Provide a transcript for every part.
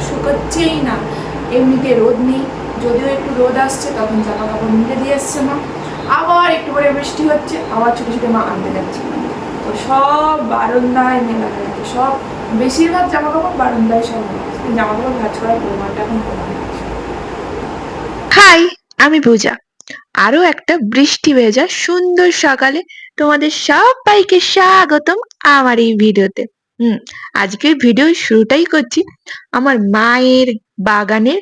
জামা কাপড় তো শুকাচ্ছেই না। এমনিতে রোদ নেই। যদিও একটু রোদ আসছে, তখন জামা কাপড় মিলে দিয়ে এসছে মা। আবার একটু করে বৃষ্টি হচ্ছে, আবার ছোটো ছোটো মা আনতে যাচ্ছে। তো সব বারান্দায় মেলা হয়ে সব, বেশিরভাগ জামা কাপড় বারান্দায় সব জামা কাপড় ভাজ করার পরিমাণটা এখন কমে গেছে হাই, আমি পূজা। আরও একটা বৃষ্টি ভেজা সুন্দর সকালে তোমাদের সবাইকে স্বাগতম আমার এই ভিডিওতে। হুম, আজকের ভিডিও শুরুটাই করছি আমার মায়ের বাগানের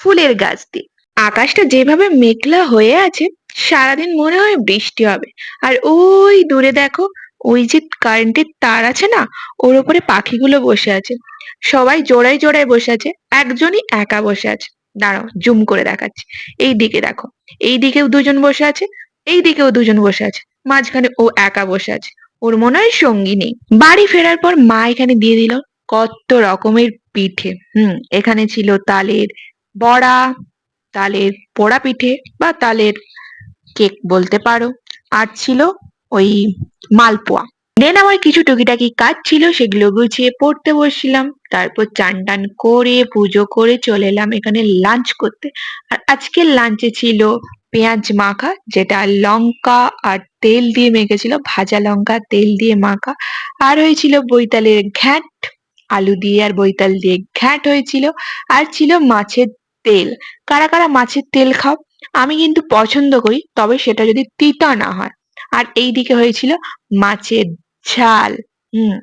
ফুলের গাছ দিয়ে। আকাশটা যেভাবে মেঘলা হয়ে আছে, সারাদিন মনে হয় বৃষ্টি হবে। আর ওই দূরে দেখো, ওই যে কারেন্টের তার আছে না, ওর উপরে পাখিগুলো বসে আছে। সবাই জোড়ায় জোড়ায় বসে আছে, একজনই একা বসে আছে। দাঁড়াও, জুম করে দেখাচ্ছি। এই দিকে দেখো, এই দিকেও দুজন বসে আছে, এই দিকেও দুজন বসে আছে। মাঝখানে ও একা বসে আছে। ওর মনে হয় সঙ্গী নেই বাড়ি ফেরার পর মা এখানে দিয়ে দিল কত রকমের পিঠে। হুম, এখানে ছিল তালের বড়া, তালের পোড়া পিঠে বা তালের কেক বলতে পারো। আর ছিল ওই মালপোয়া। দেন আমার কিছু টুকিটাকি কাজ ছিল, সেগুলো গুছিয়ে পড়তে বসছিলাম। তারপর চান টান করে, পুজো করে চলে এলাম এখানে লাঞ্চ করতে। আর আজকের লাঞ্চে ছিল পেঁয়াজ মাখা, যেটা লঙ্কা আর তেল দিয়ে মেখেছিল, ভাজা লঙ্কা, তেল দিয়ে মাখা। আর হয়েছিল বৈতালের ঘ্যাট, আলু দিয়ে আর বৈতাল দিয়ে ঘ্যাট হয়েছিল। আর ছিল মাছের তেল। কারা কারা মাছের তেল খাও? আমি কিন্তু পছন্দ করি, তবে সেটা যদি তিতা না হয়। আর এই দিকে হয়েছিল মাছের ঝাল। হুম,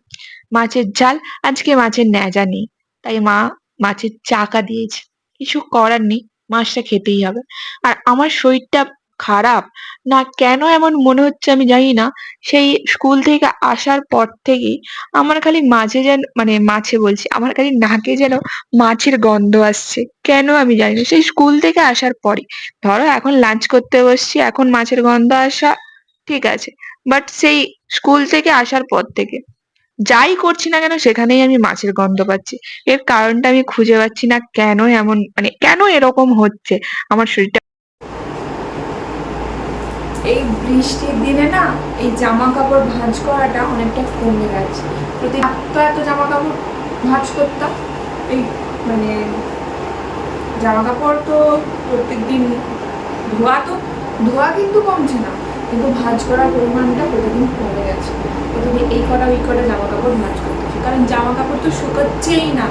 মাছের ঝাল। আজকে মাছের ন্যাজা নেই। তাই মা মাছের চাকা দিয়েছে। কিছু করার নেই, মাছটা খেতেই হবে। আর আমার শরীরটা খারাপ? না কেন এমন মনে হচ্ছে আমি জানি না। সেই স্কুল থেকে আসার পর থেকেই আমার খালি মাঝে যেন মানে মাছে বলছি, আমার খালি নাকে যেন মাছের গন্ধ আসছে। কেন আমি জানি না। সেই স্কুল থেকে আসার পরে ধরো এখন লাঞ্চ করতে বসছি, এখন মাছের গন্ধ আসা ঠিক আছে। বাট সেই স্কুল থেকে আসার পর থেকে যাই করছি না কেন সেখানেই আমি মাছের গন্ধ পাচ্ছি। এর কারণটা আমি খুঁজে পাচ্ছি না কেন এমন মানে কেন এরকম হচ্ছে? আমার শরীরটা এই বৃষ্টির দিনে না, এই জামা কাপড় ভাঁজ করাটা অনেকটা কমে গেছে। প্রতি এত এত জামা কাপড় ভাঁজ করতাম। এই মানে জামা কাপড় তো প্রত্যেকদিন ধোয়া তো, ধোয়া কিন্তু কমছে না, কিন্তু ভাঁজ করার পরিমাণটা প্রতিদিন কমে গেছে। প্রতিদিন এই কটা, ওই কটা জামা কাপড় ভাঁজ করতেছে। কারণ জামা কাপড় তো শুকাচ্ছেই না।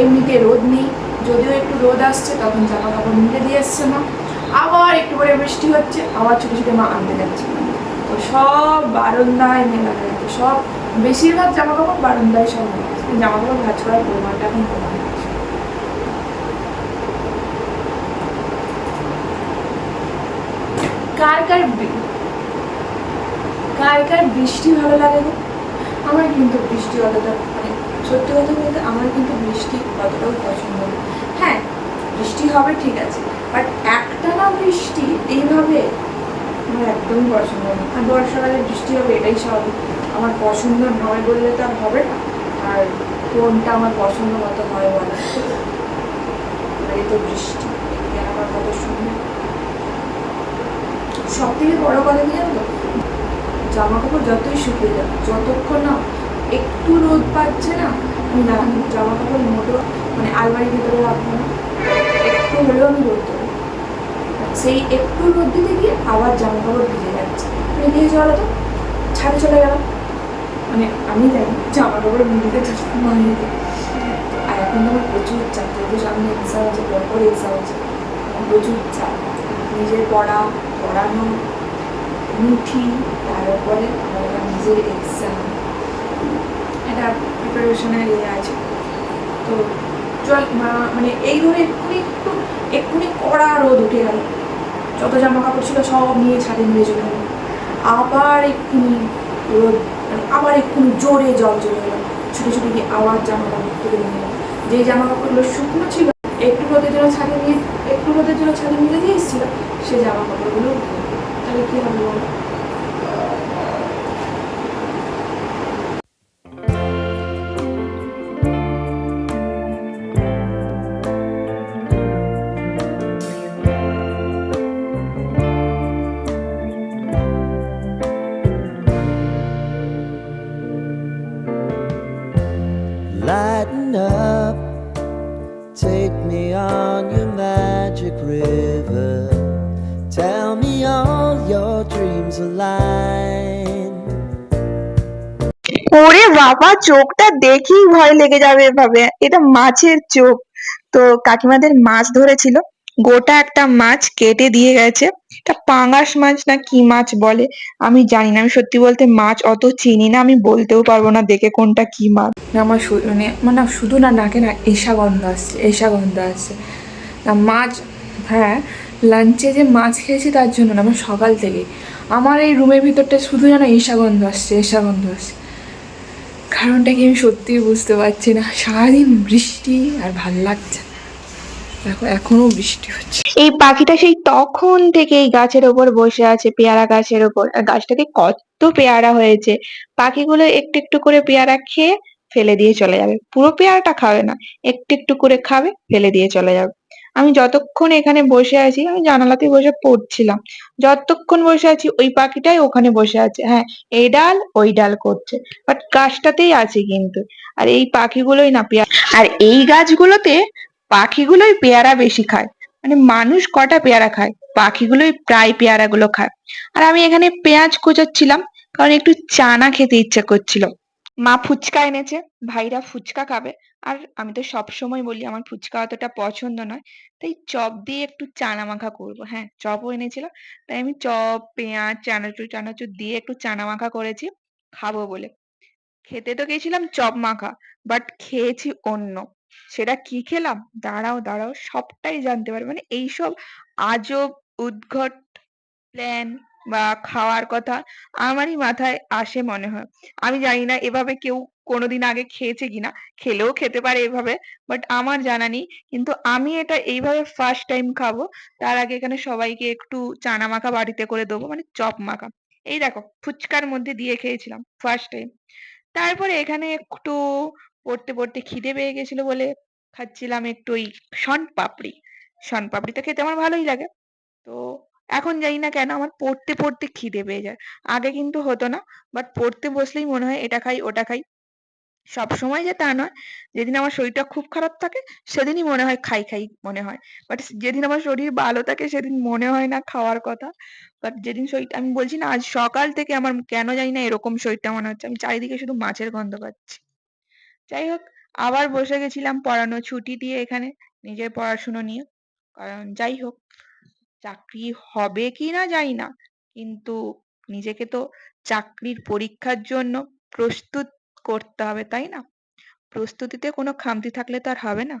এমনিতে রোদ নেই। যদিও একটু রোদ আসছে, তখন জামা কাপড় মিলে দিয়ে এসছে মা। আবার একটু করে বৃষ্টি হচ্ছে, আবার ছোটো ছোটো মা আনতে যাচ্ছে। তো সব বারান্দায় মেলা হয়ে গেছে। সব বেশিরভাগ জামা কাপড় বারান্দায় সব জামা কাপড় ভাঁজ করার পরিমাণটা এখন কমে কার কার কার কার বৃষ্টি ভালো লাগে গো? আমার কিন্তু বৃষ্টি অতটা মানে সত্যি কথা বলতে আমার কিন্তু বৃষ্টি অতটাও পছন্দ না। হ্যাঁ বৃষ্টি হবে ঠিক আছে বাট একটানা বৃষ্টি এইভাবে আমার একদমই পছন্দ না আর বর্ষাকালে বৃষ্টি হবে এটাই স্বাভাবিক। আমার পছন্দ নয় বললে তো আর হবে না। আর কোনটা আমার পছন্দ মতো হয় বলা? এই তো বৃষ্টি। আমার কথা শুনে সব থেকে বড় কথা কি জানো? জামা কাপড় যতই শুকিয়ে যাবে যতক্ষণ না একটু রোদ পাচ্ছে না, আমি জামা কাপড় মোটো মানে আলমারির ভিতরে রাখব না। একটু হলেও আমি রোদ সেই একটু রোদ দিতে গিয়ে আবার জামা কাপড় ভিজে যাচ্ছে। মানে হয়েছে বলো তো ছাদে চলে গেলাম। মানে আমি জানি জামা কাপড় মিলিতে মানিয়ে আর এখন তো আমার প্রচুর চাপ। যেহেতু সামনে এক্সাম আছে পরপর এক্সাম আছে প্রচুর চাপ। নিজের পড়া, পড়ানো, মুঠি, তারপরে আমার নিজের এক্সাম একটা প্রিপারেশনের ইয়ে আছে। তো চল মানে এই ধরে এক্ষুনি একটু, এক্ষুনি কড়া রোদ উঠে গেল। যত জামা কাপড় ছিল সব নিয়ে ছাদে নিয়ে চলে গেল। আবার একটু রোদ মানে আবার একটু জোরে জল চলে গেল ছুটে ছুটে গিয়ে আবার জামা কাপড় তুলে নিয়ে গেল যে জামা কাপড়গুলো শুকনো ছিল, একটু রোদের জন্য ছাদে নিয়ে, একটু রোদের জন্য ছাদে নিয়ে দিয়ে এসেছিল, সে জামা কাপড়গুলো তাহলে কী হবে ওরে বাবা, চোখটা দেখেই ভয় লেগে যাবে এভাবে। এটা মাছের চোখ। তো কাকিমাদের মাছ ধরেছিল। গোটা একটা মাছ কেটে দিয়ে গেছে। এটা পাঙাশ মাছ না কি মাছ বলে? আমি জানি না, আমি সত্যি বলতে মাছ অত চিনি না, আমি বলতেও পারব না দেখে কোনটা কি মাছ। আমার মানে মানে শুধু না নাকে না, এসা গন্ধ আসছে, এসা গন্ধ আসছে। না, মাছ হ্যাঁ লাঞ্চে যে মাছ খেয়েছি তার জন্য না, আমার সকাল থেকে আমার এই রুমের ভিতরটা শুধু যেন এসা গন্ধ আসছে, এসা গন্ধ আসছে। কারণটা কি আমি সত্যিই বুঝতে পারছি না। সারাদিন বৃষ্টি আর ভালো লাগছে। দেখো এখনও বৃষ্টি হচ্ছে। এই পাখিটা সেই তখন থেকে এই গাছের ওপর বসে আছে, পেয়ারা গাছের ওপর। আর গাছটাতে কত পেয়ারা হয়েছে। পাখিগুলো একটু একটু করে পেয়ারা খেয়ে ফেলে দিয়ে চলে যাবে। পুরো পেয়ারাটা খাবে না। একটু একটু করে খাবে, ফেলে দিয়ে চলে যাবে। আমি যতক্ষণ এখানে বসে আছি, আমি জানালাতে বসে পড়ছিলাম। যতক্ষণ বসে আছি, ওই পাখিটাই ওখানে বসে আছে। হ্যাঁ এই ডাল, ওই ডাল করছে। বাট গাছটাতেই আছে কিন্তু। আর এই পাখিগুলোই না, পেয়ারা আর এই গাছগুলোতে পাখিগুলোই পেয়ারা বেশি খায়। মানে মানুষ কটা পেয়ারা খায়? পাখিগুলোই প্রায় পেয়ারা গুলো খায়। আর আমি এখানে পেঁয়াজ কোচাচ্ছিলাম, কারণ একটু চানা খেতে ইচ্ছে করছিল। মা ফুচকা এনেছে, ভাইরা ফুচকা খাবে। আর আমি তো সব সময় বলি আমার ফুচকা অতটা পছন্দ নয়। তাই চপ দিয়ে একটু চানা মাখা করব। হ্যাঁ চপও এনেছিল তাই আমি চপ, পেঁয়াজ চানাচুর চানাচুর দিয়ে একটু চানা মাখা করেছি। খাব বলে। খেতে তো গেছিলাম চপ মাখা, বাট খেয়েছি অন্য। সেটা কি খেলাম? দাঁড়াও দাঁড়াও, সবটাই জানতে পারবে। মানে এইসব আজব, উদ্ঘট প্ল্যান বা খাওয়ার কথা আমারই মাথায় আসে মনে হয়। আমি জানি না এভাবে কেউ কোনোদিন আগে খেয়েছে কিনা, খেলেও খেতে পারে এভাবে বাট আমার জানা নেই, কিন্তু আমি এটা এইভাবে ফার্স্ট টাইম খাব, তার আগে এখানে সবাইকে একটু চানা মাখা বাড়িতে করে দেবো মানে চপ মাখা। এই দেখো, ফুচকার মধ্যে দিয়ে খেয়েছিলাম ফার্স্ট টাইম তারপরে এখানে একটু পড়তে পড়তে খিদে পেয়ে গেছিল বলে খাচ্ছিলাম একটু ওই শনপাপড়ি শনপাপড়ি তো খেতে আমার ভালোই লাগে। তো এখন জানি না কেন আমার পড়তে পড়তে খিদে পেয়ে যায়। আগে কিন্তু হতো না বাট পড়তে বসলেই মনে হয় এটা খাই, ওটা খাই। সব সময় যে তা নয়, যেদিন আমার শরীরটা খুব খারাপ থাকে সেদিনই মনে হয় খাই খাই মনে হয়। বাট যেদিন আমার শরীর ভালো থাকে সেদিন মনে হয় না খাওয়ার কথা। বাট যেদিন শরীর আমি বলছি না, আজ সকাল থেকে আমার কেন জানি না এরকম শরীরটা মনে হচ্ছে। আমি চারিদিকে শুধু মাছের গন্ধ পাচ্ছি। যাই হোক, আবার বসে গেছিলাম পড়ানো ছুটি দিয়ে এখানে, নিজের পড়াশুনো নিয়ে। কারণ যাই হোক, চাকরি হবে কি না জানি না। কিন্তু নিজেকে তো চাকরির পরীক্ষার জন্য প্রস্তুত করতে হবে তাই না? প্রস্তুতিতে কোনো খামতি থাকলে তো আর হবে না।